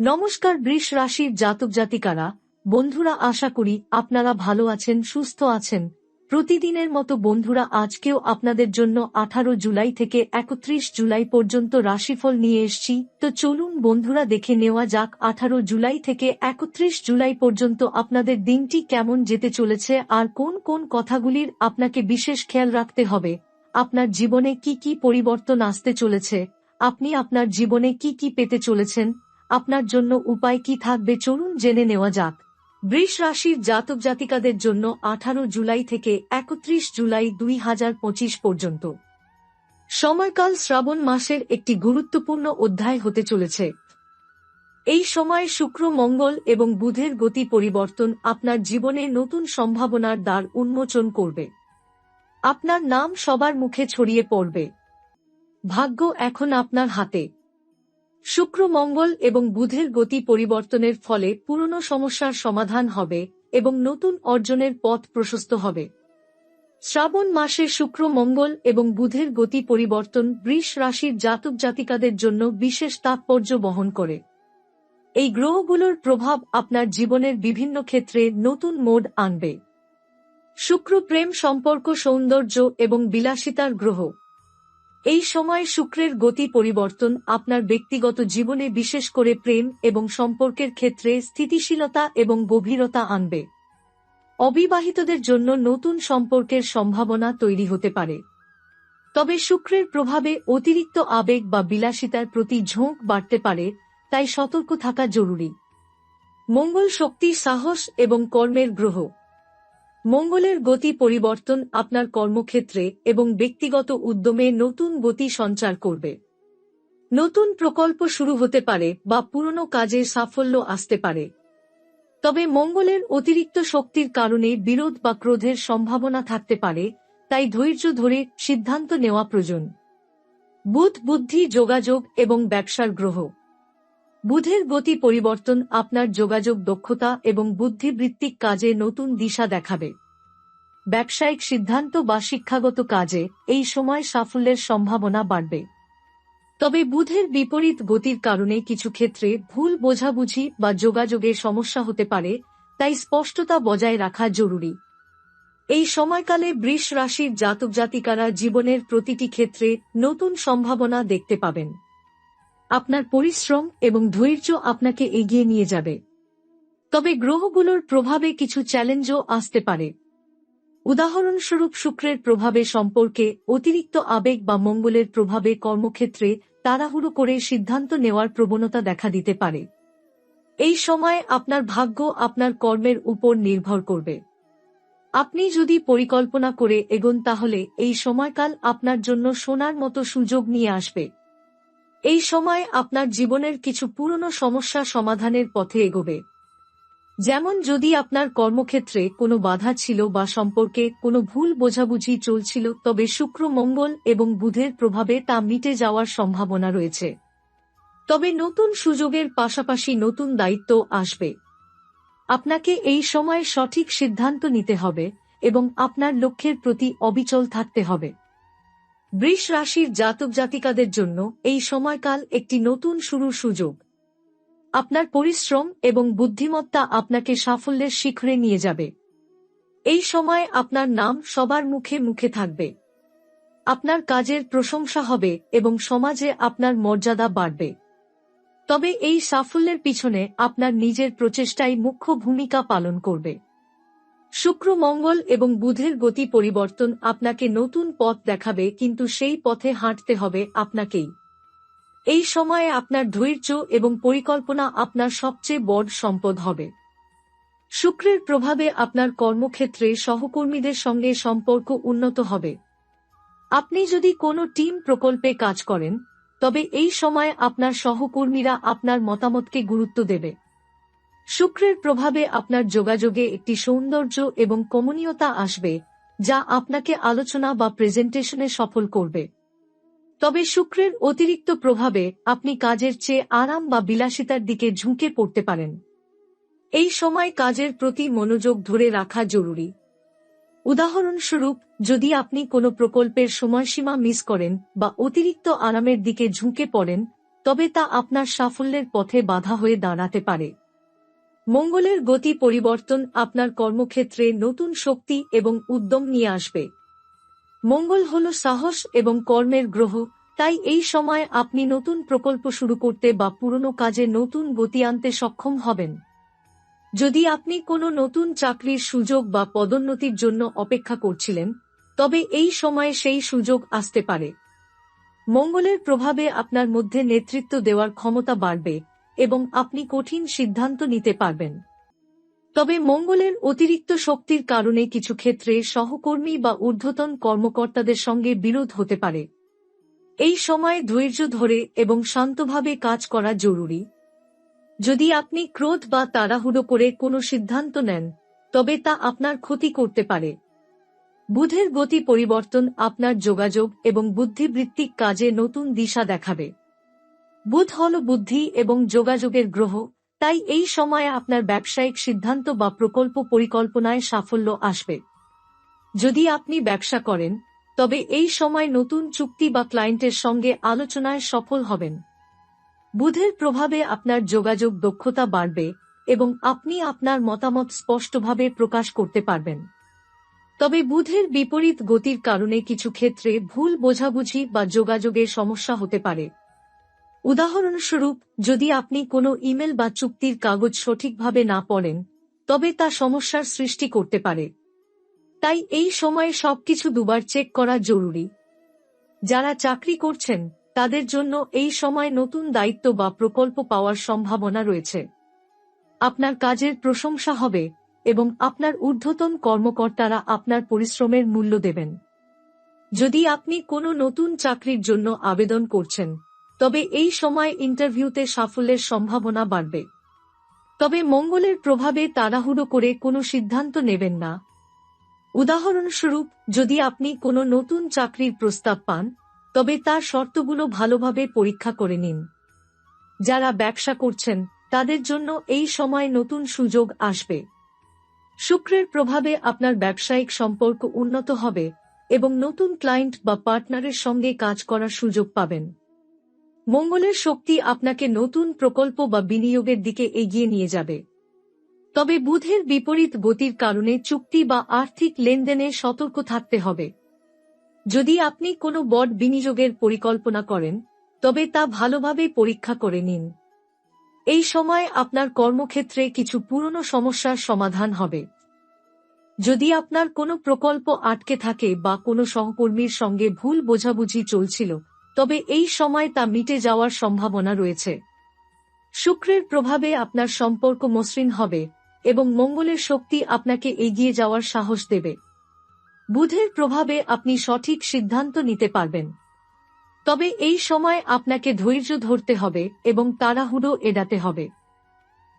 নমস্কার বৃষ রাশির জাতক জাতিকারা, বন্ধুরা আশা করি আপনারা ভালো আছেন, সুস্থ আছেন। প্রতিদিনের মতো বন্ধুরা আজকেও আপনাদের জন্য আঠারো জুলাই থেকে একত্রিশ জুলাই পর্যন্ত রাশিফল নিয়ে এসছি। তো চলুন বন্ধুরা দেখে নেওয়া যাক আঠারো জুলাই থেকে একত্রিশ জুলাই পর্যন্ত আপনাদের দিনটি কেমন যেতে চলেছে আর কোন কোন কথাগুলির আপনাকে বিশেষ খেয়াল রাখতে হবে। আপনার জীবনে কি কি পরিবর্তন আসতে চলেছে? আপনি আপনার জীবনে কি কি পেতে চলেছেন? আপনার জন্য উপায় কি থাকবে চলুন জেনে নেওয়া যাক। বৃষ রাশির জাতক জাতিকাদের জন্য আঠারো জুলাই থেকে একত্রিশ জুলাই দুই হাজার পঁচিশ পর্যন্ত। সময়কাল শ্রাবণ মাসের একটি গুরুত্বপূর্ণ অধ্যায় হতে চলেছে। এই সময় শুক্র, মঙ্গল এবং বুধের গতি পরিবর্তন আপনার জীবনে নতুন সম্ভাবনার দ্বার উন্মোচন করবে। আপনার নাম সবার মুখে ছড়িয়ে পড়বে। ভাগ্য এখন আপনার হাতে। শুক্র মঙ্গল এবং বুধের গতি পরিবর্তনের ফলে পুরনো সমস্যার সমাধান হবে এবং নতুন অর্জনের পথ প্রশস্ত হবে। শ্রাবণ মাসে শুক্র মঙ্গল এবং বুধের গতি পরিবর্তন বৃষ রাশির জাতক জাতিকাদের জন্য বিশেষ তাৎপর্য বহন করে। এই গ্রহগুলোর প্রভাব আপনার জীবনের বিভিন্ন ক্ষেত্রে নতুন মোড আনবে। শুক্র প্রেম সম্পর্ক সৌন্দর্য এবং বিলাসিতার গ্রহ। এই সময় শুক্রের গতি পরিবর্তন, আপনার ব্যক্তিগত জীবনে বিশেষ করে প্রেম এবং সম্পর্কের ক্ষেত্রে স্থিতিশীলতা এবং গভীরতা আনবে। অবিবাহিতদের জন্য নতুন সম্পর্কের সম্ভাবনা তৈরি হতে পারে। তবে শুক্রের প্রভাবে অতিরিক্ত আবেগ বা বিলাসিতার প্রতি ঝোঁক বাড়তে পারে, তাই সতর্ক থাকা জরুরি। মঙ্গল শক্তি সাহস এবং কর্মের গ্রহ। মঙ্গলের গতি পরিবর্তন আপনার কর্মক্ষেত্রে এবং ব্যক্তিগত উদ্যমে নতুন গতি সঞ্চার করবে। নতুন প্রকল্প শুরু হতে পারে বা পুরনো কাজে সাফল্য আসতে পারে। তবে মঙ্গলের অতিরিক্ত শক্তির কারণে বিরোধ বা ক্রোধের সম্ভাবনা থাকতে পারে, তাই ধৈর্য ধরে সিদ্ধান্ত নেওয়া প্রয়োজন। বুধ বুদ্ধি, যোগাযোগ এবং ব্যবসার গ্রহ। বুধের গতি পরিবর্তন আপনার যোগাযোগ দক্ষতা এবং বুদ্ধিবৃত্তিক কাজে নতুন দিশা দেখাবে। ব্যবসায়িক সিদ্ধান্ত বা শিক্ষাগত কাজে এই সময় সাফল্যের সম্ভাবনা বাড়বে। তবে বুধের বিপরীত গতির কারণে কিছু ক্ষেত্রে ভুল বোঝাবুঝি বা যোগাযোগের সমস্যা হতে পারে, তাই স্পষ্টতা বজায় রাখা জরুরি। এই সময়কালে বৃষ রাশির জাতক জাতিকারা জীবনের প্রতিটি ক্ষেত্রে নতুন সম্ভাবনা দেখতে পাবেন। আপনার পরিশ্রম এবং ধৈর্য আপনাকে এগিয়ে নিয়ে যাবে। তবে গ্রহগুলোর প্রভাবে কিছু চ্যালেঞ্জও আসতে পারে। উদাহরণস্বরূপ শুক্রের প্রভাবে সম্পর্কে অতিরিক্ত আবেগ বা মঙ্গলের প্রভাবে কর্মক্ষেত্রে তাড়াহুড়ো করে সিদ্ধান্ত নেওয়ার প্রবণতা দেখা দিতে পারে। এই সময় আপনার ভাগ্য আপনার কর্মের উপর নির্ভর করবে। আপনি যদি পরিকল্পনা করে এগোন তাহলে এই সময়কাল আপনার জন্য সোনার মতো সুযোগ নিয়ে আসবে। এই সময় আপনার জীবনের কিছু পুরনো সমস্যা সমাধানের পথে এগোবে। যেমন যদি আপনার কর্মক্ষেত্রে কোনো বাধা ছিল বা সম্পর্কে কোনো ভুল বোঝাবুঝি চলছিল, তবে শুক্র, মঙ্গল এবং বুধের প্রভাবে তা মিটে যাওয়ার সম্ভাবনা রয়েছে। তবে নতুন সুযোগের পাশাপাশি নতুন দায়িত্ব আসবে। আপনাকে এই সময় সঠিক সিদ্ধান্ত নিতে হবে এবং আপনার লক্ষ্যের প্রতি অবিচল থাকতে হবে। বৃষ রাশির জাতক জাতিকাদের জন্য এই সময়কাল একটি নতুন শুরুর সুযোগ। আপনার পরিশ্রম এবং বুদ্ধিমত্তা আপনাকে সাফল্যের শিখরে নিয়ে যাবে। এই সময় আপনার নাম সবার মুখে মুখে থাকবে। আপনার কাজের প্রশংসা হবে এবং সমাজে আপনার মর্যাদা বাড়বে। তবে এই সাফল্যের পিছনে আপনার নিজের প্রচেষ্টাই মুখ্য ভূমিকা পালন করবে। শুক্র, মঙ্গল এবং বুধের গতি পরিবর্তন আপনাকে নতুন পথ দেখাবে, কিন্তু সেই পথে হাঁটতে হবে আপনাকেই। এই সময়ে আপনার ধৈর্য এবং পরিকল্পনা আপনার সবচেয়ে বড় সম্পদ হবে। শুক্রের প্রভাবে আপনার কর্মক্ষেত্রে সহকর্মীদের সঙ্গে সম্পর্ক উন্নত হবে। আপনি যদি কোনো টিম প্রকল্পে কাজ করেন, তবে এই সময় আপনার সহকর্মীরা আপনার মতামতকে গুরুত্ব দেবে। শুক্রের প্রভাবে আপনার যোগাযোগে একটি সৌন্দর্য এবং কমনীয়তা আসবে, যা আপনাকে আলোচনা বা প্রেজেন্টেশনে সফল করবে। তবে শুক্রের অতিরিক্ত প্রভাবে আপনি কাজের চেয়ে আরাম বা বিলাসিতার দিকে ঝুঁকে পড়তে পারেন। এই সময় কাজের প্রতি মনোযোগ ধরে রাখা জরুরি। উদাহরণস্বরূপ, যদি আপনি কোনো প্রকল্পের সময়সীমা মিস করেন বা অতিরিক্ত আরামের দিকে ঝুঁকে পড়েন, তবে তা আপনার সাফল্যের পথে বাধা হয়ে দাঁড়াতে পারে। মঙ্গলের গতি পরিবর্তন আপনার কর্মক্ষেত্রে নতুন শক্তি এবং উদ্যম নিয়ে আসবে। মঙ্গল হল সাহস এবং কর্মের গ্রহ, তাই এই সময় আপনি নতুন প্রকল্প শুরু করতে বা পুরনো কাজে নতুন গতি আনতে সক্ষম হবেন। যদি আপনি কোনো নতুন চাকরির সুযোগ বা পদোন্নতির জন্য অপেক্ষা করছিলেন, তবে এই সময়ে সেই সুযোগ আসতে পারে। মঙ্গলের প্রভাবে আপনার মধ্যে নেতৃত্ব দেওয়ার ক্ষমতা বাড়বে। এবং আপনি কঠিন সিদ্ধান্ত নিতে পারবেন। তবে মঙ্গলের অতিরিক্ত শক্তির কারণে কিছু ক্ষেত্রে সহকর্মী বা ঊর্ধ্বতন কর্মকর্তাদের সঙ্গে বিরোধ হতে পারে। এই সময় ধৈর্য ধরে এবং শান্তভাবে কাজ করা জরুরি। যদি আপনি ক্রোধ বা তাড়াহুড়ো করে কোনো সিদ্ধান্ত নেন, তবে তা আপনার ক্ষতি করতে পারে। বুধের গতি পরিবর্তন আপনার যোগাযোগ এবং বুদ্ধিবৃত্তিক কাজে নতুন দিশা দেখাবে। বুধ হল বুদ্ধি এবং যোগাযোগের গ্রহ, তাই এই সময়ে আপনার ব্যবসায়িক সিদ্ধান্ত বা প্রকল্প পরিকল্পনায় সাফল্য আসবে। যদি আপনি ব্যবসা করেন, তবে এই সময় নতুন চুক্তি বা ক্লায়েন্টের সঙ্গে আলোচনায় সফল হবেন। বুধের প্রভাবে আপনার যোগাযোগ দক্ষতা বাড়বে এবং আপনি আপনার মতামত স্পষ্টভাবে প্রকাশ করতে পারবেন। তবে বুধের বিপরীত গতির কারণে কিছু ক্ষেত্রে ভুল বোঝাবুঝি বা যোগাযোগের সমস্যা হতে পারে। উদাহরণস্বরূপ, যদি আপনি কোনো ইমেল বা চুক্তির কাগজ সঠিকভাবে না পড়েন, তবে তা সমস্যার সৃষ্টি করতে পারে। তাই এই সময়ে সবকিছু দুবার চেক করা জরুরি। যারা চাকরি করছেন, তাদের জন্য এই সময় নতুন দায়িত্ব বা প্রকল্প পাওয়ার সম্ভাবনা রয়েছে। আপনার কাজের প্রশংসা হবে এবং আপনার ঊর্ধ্বতন কর্মকর্তারা আপনার পরিশ্রমের মূল্য দেবেন। যদি আপনি কোনো নতুন চাকরির জন্য আবেদন করছেন তবে এই সময় ইন্টারভিউতে সাফল্যের সম্ভাবনা বাড়বে। তবে মঙ্গলের প্রভাবে তাড়াহুড়ো করে কোনো সিদ্ধান্ত নেবেন না। উদাহরণস্বরূপ, যদি আপনি কোনো নতুন চাকরির প্রস্তাব পান, তবে তার শর্তগুলো ভালোভাবে পরীক্ষা করে নিন। যারা ব্যবসা করছেন, তাদের জন্য এই সময় নতুন সুযোগ আসবে। শুক্রের প্রভাবে আপনার ব্যবসায়িক সম্পর্ক উন্নত হবে এবং নতুন ক্লায়েন্ট বা পার্টনারের সঙ্গে কাজ করার সুযোগ পাবেন। মঙ্গলের শক্তি আপনাকে নতুন প্রকল্প বা বিনিয়োগের দিকে এগিয়ে নিয়ে যাবে। তবে বুধের বিপরীত গতির কারণে চুক্তি বা আর্থিক লেনদেনে সতর্ক থাকতে হবে। যদি আপনি কোনো বড বিনিয়োগের পরিকল্পনা করেন, তবে তা ভালোভাবে পরীক্ষা করে নিন। এই সময় আপনার কর্মক্ষেত্রে কিছু পুরনো সমস্যার সমাধান হবে। যদি আপনার কোনো প্রকল্প আটকে থাকে বা কোনো সহকর্মীর সঙ্গে ভুল বোঝাবুঝি চলছিল তবে এই সময় তা মিটে যাওয়ার সম্ভাবনা রয়েছে। শুক্রের প্রভাবে আপনার সম্পর্ক মসৃণ হবে এবং মঙ্গলের শক্তি আপনাকে এগিয়ে যাওয়ার সাহস দেবে। বুধের প্রভাবে আপনি সঠিক সিদ্ধান্ত নিতে পারবেন। তবে এই সময় আপনাকে ধৈর্য ধরতে হবে এবং তাড়াহুড়ো এড়াতে হবে।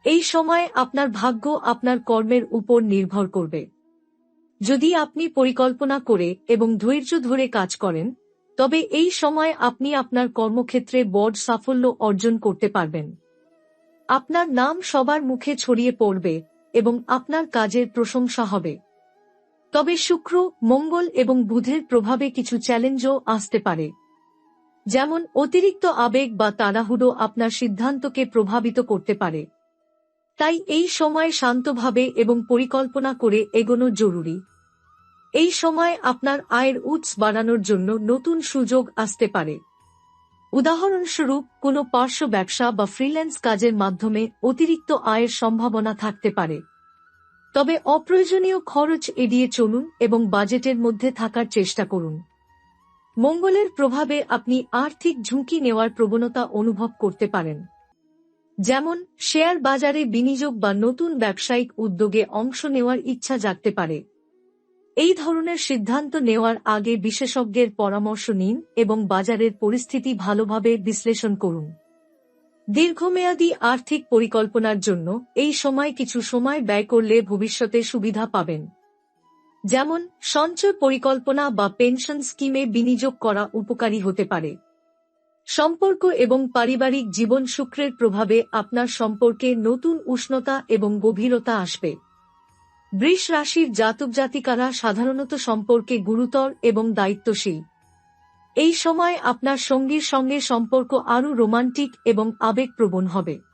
এই সময় আপনার ভাগ্য আপনার কর্মের উপর নির্ভর করবে। যদি আপনি পরিকল্পনা করে এবং ধৈর্য ধরে কাজ করেন তবে এই সময় আপনি আপনার কর্মক্ষেত্রে বড় সাফল্য অর্জন করতে পারবেন। আপনার নাম সবার মুখে ছড়িয়ে পড়বে এবং আপনার কাজের প্রশংসা হবে। তবে শুক্র, মঙ্গল এবং বুধের প্রভাবে কিছু চ্যালেঞ্জও আসতে পারে। যেমন অতিরিক্ত আবেগ বা তাড়াহুড়ো আপনার সিদ্ধান্তকে প্রভাবিত করতে পারে। তাই এই সময় শান্তভাবে এবং পরিকল্পনা করে এগোনো জরুরি। এই সময় আপনার আয়ের উৎস বাড়ানোর জন্য নতুন সুযোগ আসতে পারে। উদাহরণস্বরূপ, কোনো পার্শ্ব ব্যবসা বা ফ্রিল্যান্স কাজের মাধ্যমে অতিরিক্ত আয়ের সম্ভাবনা থাকতে পারে। তবে অপ্রয়োজনীয় খরচ এড়িয়ে চলুন এবং বাজেটের মধ্যে থাকার চেষ্টা করুন। মঙ্গলের প্রভাবে আপনি আর্থিক ঝুঁকি নেওয়ার প্রবণতা অনুভব করতে পারেন। যেমন, শেয়ার বাজারে বিনিয়োগ বা নতুন ব্যবসায়িক উদ্যোগে অংশ নেওয়ার ইচ্ছা জাগতে পারে। এই ধরনের সিদ্ধান্ত নেওয়ার আগে বিশেষজ্ঞের পরামর্শ নিন এবং বাজারের পরিস্থিতি ভালোভাবে বিশ্লেষণ করুন। দীর্ঘমেয়াদী আর্থিক পরিকল্পনার জন্য এই সময় কিছু সময় ব্যয় করলে ভবিষ্যতে সুবিধা পাবেন। যেমন, সঞ্চয় পরিকল্পনা বা পেনশন স্কিমে বিনিয়োগ করা উপকারী হতে পারে। সম্পর্ক এবং পারিবারিক জীবন শুক্রের প্রভাবে আপনার সম্পর্কে নতুন উষ্ণতা এবং গভীরতা আসবে। বৃষ রাশির জাতক জাতিকারা সাধারণত সম্পর্কে গুরুতর এবং দায়িত্বশীল। এই সময় আপনার সঙ্গীর সঙ্গে সম্পর্ক আরও রোমান্টিক এবং আবেগপ্রবণ হবে।